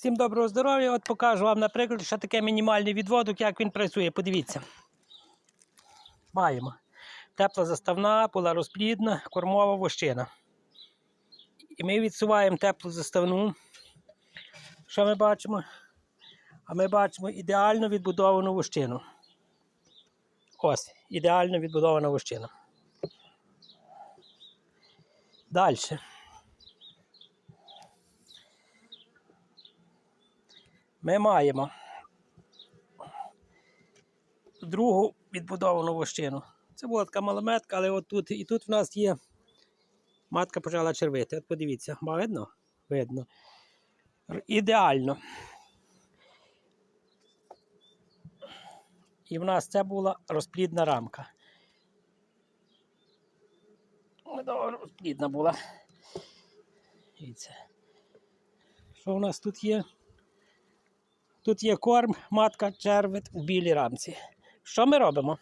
Всім доброго здоров'я. От покажу вам, наприклад, що таке мінімальний відводок, як він працює. Подивіться. Маємо. Тепла заставна, була розплідна, кормова вощина. І ми відсуваємо теплу заставну. Що ми бачимо? А ми бачимо ідеально відбудовану вощину. Ось, ідеально відбудована вощина. Далі. Ми маємо другу відбудовану вощину. Це була така малометка, але от тут і тут в нас є. Матка почала червити. От подивіться, видно? Видно. Ідеально. І в нас це була розплідна рамка. Розплідна була. Дивіться. Що у нас тут є? Тут є корм, матка, червит у білій рамці. Що ми робимо?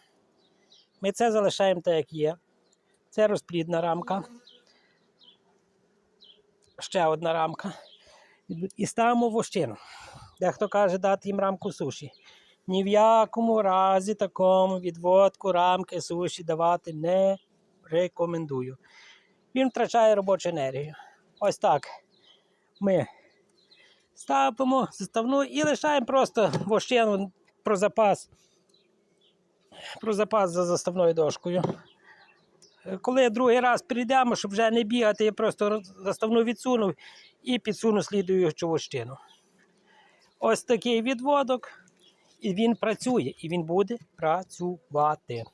Ми це залишаємо так, як є. Це розплідна рамка. Ще одна рамка. І ставимо вощину. Дехто каже дати їм рамку суші. Ні в якому разі такому відводку рамки суші давати не рекомендую. Він втрачає робочу енергію. Ось так. Ми ставимо заставну і лишаємо просто вощину про запас. Про запас за заставною дошкою. Коли другий раз прийдемо, щоб вже не бігати, я просто заставну відсунув і підсуну слідуючу вощину. Ось такий відводок, і він працює, і він буде працювати.